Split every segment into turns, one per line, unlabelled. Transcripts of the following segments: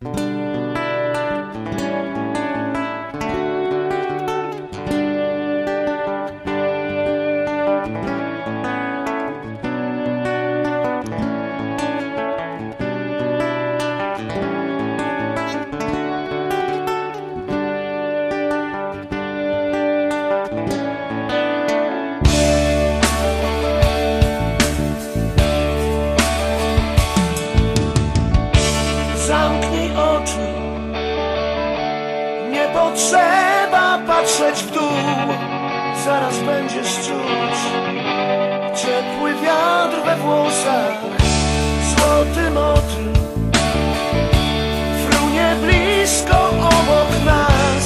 thank you. Nie potrzeba patrzeć w dół. Zaraz będziesz czuć Ciepły wiatr we włosach. Złoty motyl Frunie blisko obok nas.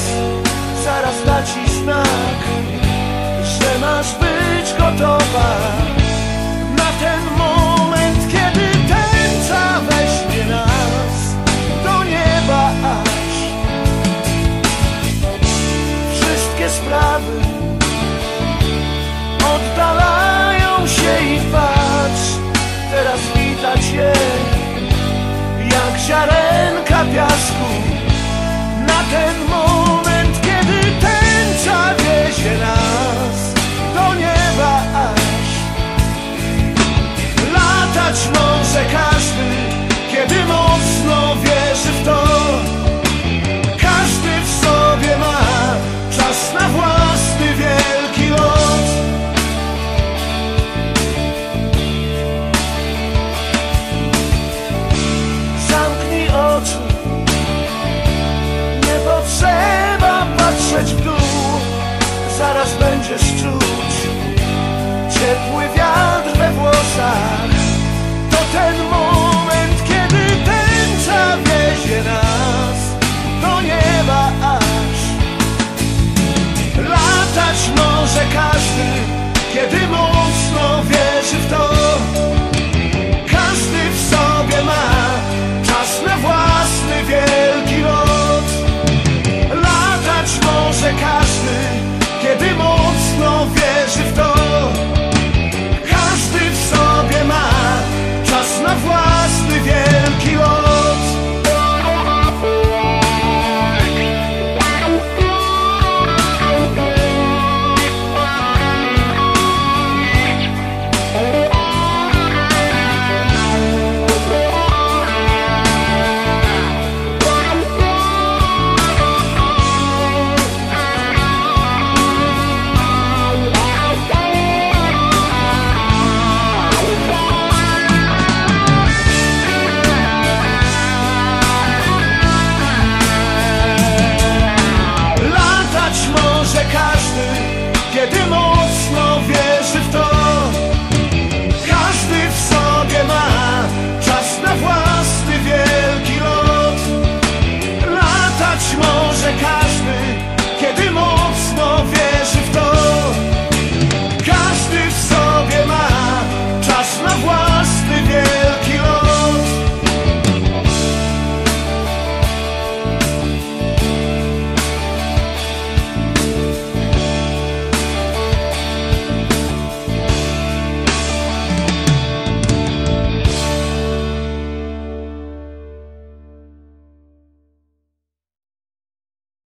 Zaraz da ci znak Że masz być gotowa na ten moment, je Jak ziarenka piasku. Na ten moment, kiedy tęcza wiezie nas Do nieba aż. Latać może każdy Kiedy mocno wierzy w to patrzeć w dół Zaraz będziesz czuć ciepły